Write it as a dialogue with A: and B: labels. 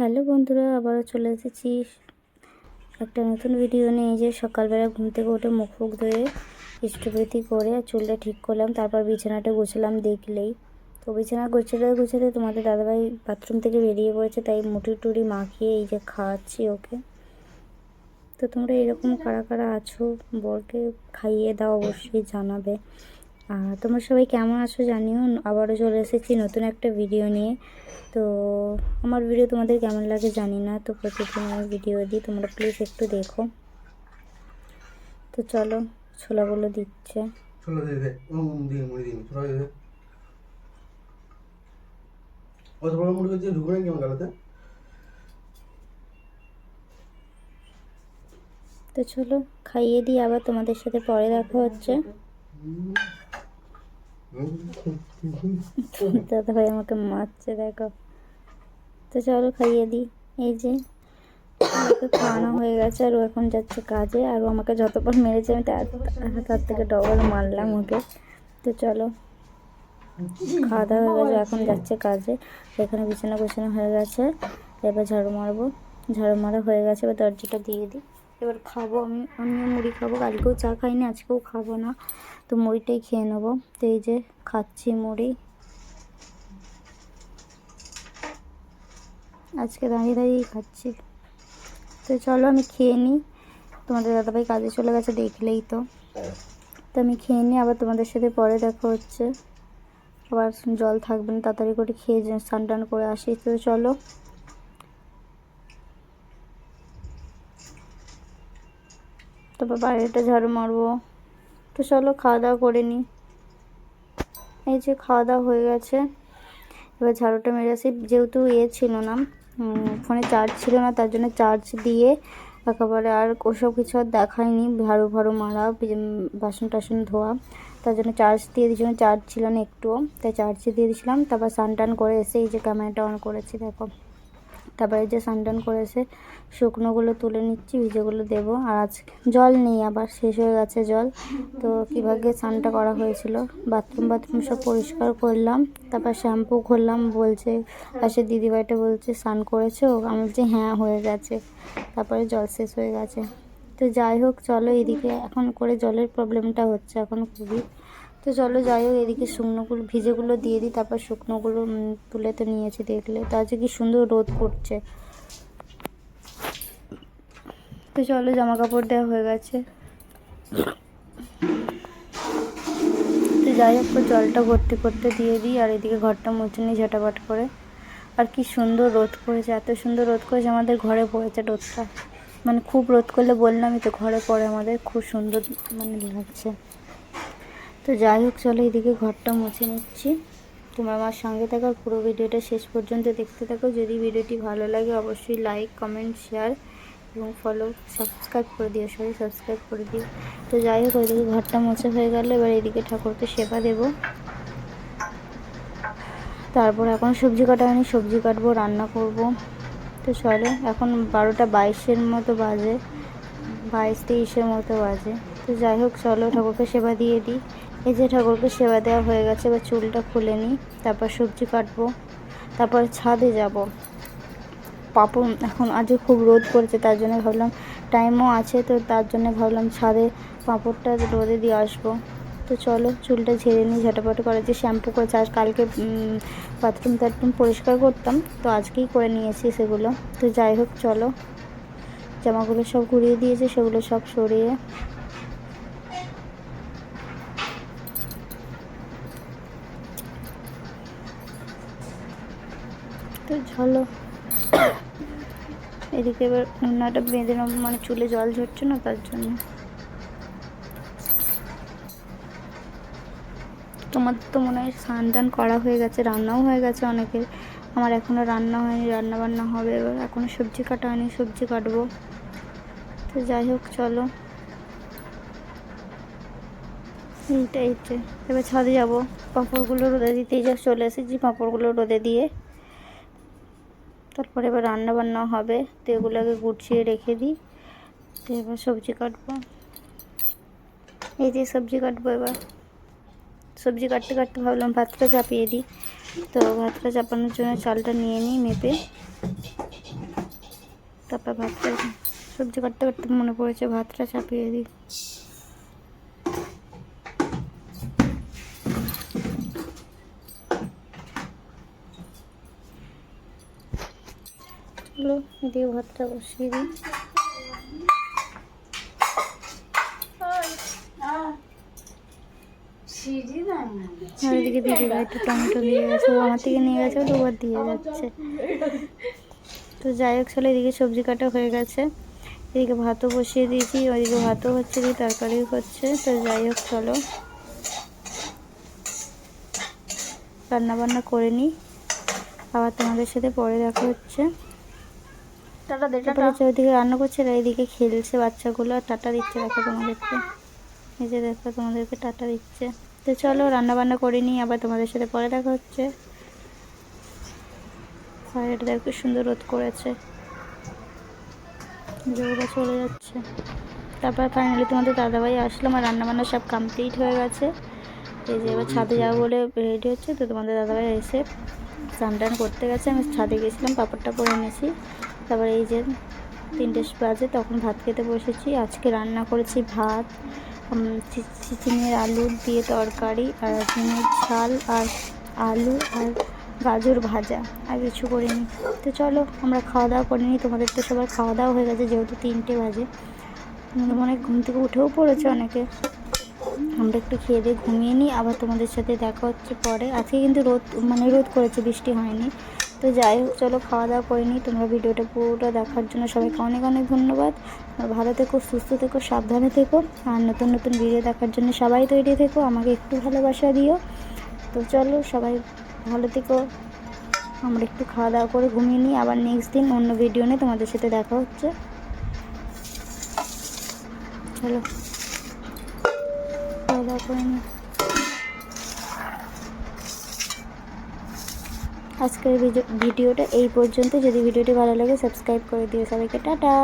A: Hello বন্ধুরা, আবারও চলে এসেছি একটা নতুন ভিডিও নিয়ে। যে সকালবেলা ঘুম থেকে উঠে মুখ ফুক ধুয়ে ইষ্টবৃতি করে চুলটা ঠিক করলাম, তারপর বিছানাটা গুছলাম দেখলেই। তো বিছানা গুছাতে গুছাতে তোমাদের দাদাভাই বাথরুম থেকে বেরিয়ে পড়েছে, তাই মুটি টুটি মাখিয়ে এই যে খাওয়াচ্ছি ওকে। তো তোমরা এরকম কারা কারা আছো, বরকে খাইয়ে দাও, অবশ্যই জানাবে। তোমরা সবাই কেমন আছো জানিও। আবারও চলে এসেছি নতুন একটা ভিডিও নিয়ে। তো আমার ভিডিও তোমাদের কেমন লাগে জানি না তো প্রতিদিন আমি ভিডিও দিই তোমরা প্লিজ একটু দেখো। তো চলো ছোলাগুলো দিচ্ছে।
B: অত বড় মুড়ি দিয়ে ঢুকবে কেমন গালাতে?
A: তো চলো খাইয়ে দিই আবার তোমাদের সাথে পরে দেখা হচ্ছে। দাদা ভাই আমাকে মারছে, দেখো। তো চলো খাইয়ে দিই। এই যে ওকে খাওয়ানো হয়ে গেছে আর ও এখন যাচ্ছে কাজে আর ও আমাকে যতবার মেরেছে, আমি তার তার থেকে ডবল মারলাম ওকে। তো চলো, খাওয়া দাওয়া হয়ে গেছে এখন যাচ্ছে কাজে। এখানে বিছানা গোছানো হয়ে গেছে, এবার ঝাড়ু মারবো। ঝাড়ু মারা হয়ে গেছে, এবার দরজাটা দিয়ে দিই। এবার খাব আমি, আমিও মুড়ি খাব। কালকেও চা খাইনি, আজকেও খাব না। তো মুড়িটাই খেয়ে নেব। তো এই যে খাচ্ছি মুড়ি। আজকে দাঁড়িয়ে দাঁড়িয়েই খাচ্ছি। তো চলো আমি খেয়ে নিই। তোমাদের দাদাভাই কাজে চলে গেছে দেখলেই তো। তো আমি খেয়ে নিই, আবার তোমাদের সাথে পরে দেখা হচ্ছে। আবার জল থাকবে না, তাড়াতাড়ি করে খেয়ে স্নান টান করে আসি। তো চলো। তারপর বাইরেটা ঝাড়ু মারবো। তো চলো খাওয়া দাওয়া করে নিই এই যে খাওয়া দাওয়া হয়ে গেছে। এবার ঝাড়ুটা মেরে আসি। যেহেতু ইয়ে ছিল না ফোনে চার্জ ছিল না, তার জন্য চার্জ দিয়ে একেবারে আর ওসব কিছু আর দেখায়নি ঝাড়ু ফাড়ু মারা বাসন টাসন ধোয়া। তার জন্য চার্জ দিয়ে দিয়েছিলাম চার্জ ছিল না একটুও। তাই চার্জে দিয়ে দিয়েছিলাম। তারপর স্নান টান করে এসে এই যে ক্যামেরাটা অন করেছি, দেখো। তারপরে যে স্নান টান করে শুকনোগুলো তুলে নিচ্ছি, ভিজেগুলো দেবো। আর আজ জল নেই, আবার শেষ হয়ে গেছে জল। তো কীভাবে স্নানটা করা হয়েছিল? বাথরুম বাথরুম সব পরিষ্কার করলাম। তারপর শ্যাম্পু করলাম, বলছে, পাশে দিদিভাইটা বলছে, স্নান করেছ? আমি বলছি হ্যাঁ হয়ে গেছে। তারপরে জল শেষ হয়ে গেছে। তো যাই হোক, চলো এদিকে। এখন করে জলের প্রবলেমটা হচ্ছে, এখন খুবই তো চলো যাই হোক, এদিকে শুকনোগুলো, ভিজেগুলো দিয়ে দিই, তারপর শুকনোগুলো তুলে তো নিয়েছি দেখলে। তো আজকে কি সুন্দর রোদ করছে তো চলো জামা কাপড় দেওয়া হয়ে গেছে। তো যাই হোক জলটা ভর্তি করতে দিয়ে দিই, আর এদিকে ঘরটা মুছে নিই ঝাঁটাপাট করে। আর কি সুন্দর রোদ করেছে এত সুন্দর রোদ করেছে আমাদের ঘরে পড়েছে রোদটা। মানে খুব রোদ করলে বললামই তো, ঘরে পড়ে আমাদের, খুব সুন্দর মানে লাগছে। তো যাই হোক, চলো এদিকে ঘরটা মুছে নিচ্ছি। তোমরা আমার সঙ্গে থাকো আর পুরো ভিডিওটা শেষ পর্যন্ত দেখতে থাকো। যদি ভিডিওটি ভালো লাগে, অবশ্যই লাইক কমেন্ট শেয়ার এবং ফলো সাবস্ক্রাইব করে দিও। সবাই সাবস্ক্রাইব করে দিও। তো যাই হোক ওইদিকে ঘরটা মোছা হয়ে গেল। এবার এদিকে ঠাকুরকে সেবা দেবো। তারপর এখন সবজি কাটা হয়নি, সবজি কাটবো, রান্না করব। তো চলো, এখন বারোটা বাইশের মতো বাজে, বাইশ তেইশের মতো বাজে। তো যাই হোক, চলো ঠাকুরকে সেবা দিয়ে দিই। এই যে ঠাকুরকে সেবা দেওয়া হয়ে গেছে, এবার চুলটা খুলে নিই, তারপর সবজি কাটবো, তারপর ছাদে যাব। পাপড় এখন আজকে খুব রোদ পড়েছে, তার জন্য ভাবলাম টাইমও আছে, তো তার জন্য ভাবলাম ছাদে পাঁপড়টা রোদে দিয়ে আসব। তো চলো, চুলটা ঝেড়ে নিই, ঝাঁটাপাটা করেছি শ্যাম্পু করেছি, আজ কালকে বাথরুম টাথরুম পরিষ্কার করতাম, তো আজকেই করে নিয়েছি সেগুলো। তো যাই হোক, চলো। জামাগুলো সব ঘুরিয়ে দিয়েছে, সেগুলো সব সরিয়ে তো চলো। এদিকে এবার উন্নাটা বেঁধে নেব মানে চুলে জল ঝরছে না, তার জন্য। তোমার তো মনে হয় স্নান টান করা হয়ে গেছে, রান্নাও হয়ে গেছে অনেকের। আমার এখনও রান্না হয়নি রান্না বান্না হবে এবার। এখনও সবজি কাটা হয়নি, সবজি কাটবো। তো যাই হোক, চলো। এইটা এইটা এবার ছাদে যাব। পাঁপড়গুলো রোদে দিতেই যা চলে এসেছি, পাঁপড়গুলো রোদে দিয়ে। তারপরে এবার রান্না বান্না হবে, তো এগুলোকে গুছিয়ে রেখে দিই। তো এবার সবজি কাটবো। এই যে সবজি কাটবো এবার। সবজি কাটতে কাটতে ভাবলাম ভাতটা চাপিয়ে দিই। তো ভাতটা চাপানোর জন্য চালটা নিয়ে নিই মেপে। তারপর ভাতটা, সবজি কাটতে কাটতে মনে পড়েছে ভাতটা চাপিয়ে দিই। চলো এদিকে ভাতটা বসিয়ে দিই। টমেটো দিয়ে গেছে আমার নিয়ে গেছে দিয়ে যাচ্ছে তো যাই হোক এদিকে সবজি কাটা হয়ে গেছে। এদিকে ভাতও বসিয়ে দিয়েছি ওইদিকে ভাতও হচ্ছে দিয়ে তরকারিও হচ্ছে তো যাই হোক, চলো। রান্না বান্না করে নিই। আবার তোমাদের সাথে পরে দেখা হচ্ছে।
C: টাটা দে
A: হচ্ছে ওইদিকে রান্না করছে আর এইদিকে খেলছে বাচ্চাগুলো আর টাটা দিচ্ছে দেখো তোমাদেরকে। এই যে দেখো তোমাদেরকে টাটা দিচ্ছে। তো চলো রান্না বান্না করে নিই আবার তোমাদের সাথে পরে দেখা হচ্ছে। আর এটা দেখো সুন্দর রোদ করেছে। ওরা চলে যাচ্ছে। তারপর ফাইনালি তোমাদের দাদাভাই আসলো আমার রান্না বান্না সব কমপ্লিট হয়ে গেছে। এই যে এবার ছাদে যাব বলে রেডি হচ্ছে তো তোমাদের দাদাভাই এসে স্নান টান করতে গেছে। আমি ছাদে গেছিলাম পাপড়টা পরে এনেছি। তারপর এই যে তিনটে বাজে তখন ভাত খেতে বসেছি। আজকে রান্না করেছি ভাত চিচিঙের আলু দিয়ে তরকারি আর ঝিঙের ঝাল আর আলু আর গাজর ভাজা আর কিছু করিনি। তো চলো আমরা খাওয়া দাওয়া করিনি তোমাদের তো সবার খাওয়া দাওয়া হয়ে গেছে যেহেতু তিনটে বাজে। তোমাদের মনে ঘুম থেকে উঠেও পড়েছে অনেকে। আমরা একটু খেয়ে দিয়ে ঘুমিয়ে নিই। আবার তোমাদের সাথে দেখা হচ্ছে পরে। আজকে কিন্তু রোদ মানে রোদ করেছে, বৃষ্টি হয়নি। তো যাই হোক, চলো খাওয়া দাওয়া করে নিই। তোমরা ভিডিওটা পুরোটা দেখার জন্য সবাইকে অনেক অনেক ধন্যবাদ। ভালো থেকো, সুস্থ থেকো, সাবধানে থেকো। আর নতুন নতুন ভিডিও দেখার জন্য সবাই তৈরি থেকো, আমাকে একটু ভালোবাসা দিও। তো চলো সবাই ভালো থেকো। আমরা একটু খাওয়া দাওয়া করে ঘুমিয়ে নিই। আবার নেক্সট দিন অন্য ভিডিও নিয়ে তোমাদের সাথে দেখা হচ্ছে। চলো, খাওয়া দাওয়া করে নিই। আজকের ভিডিও- ভিডিওটা এই পর্যন্ত। যদি ভিডিওটি ভালো লাগে সাবস্ক্রাইব করে দিও সবাইকে। টাটা!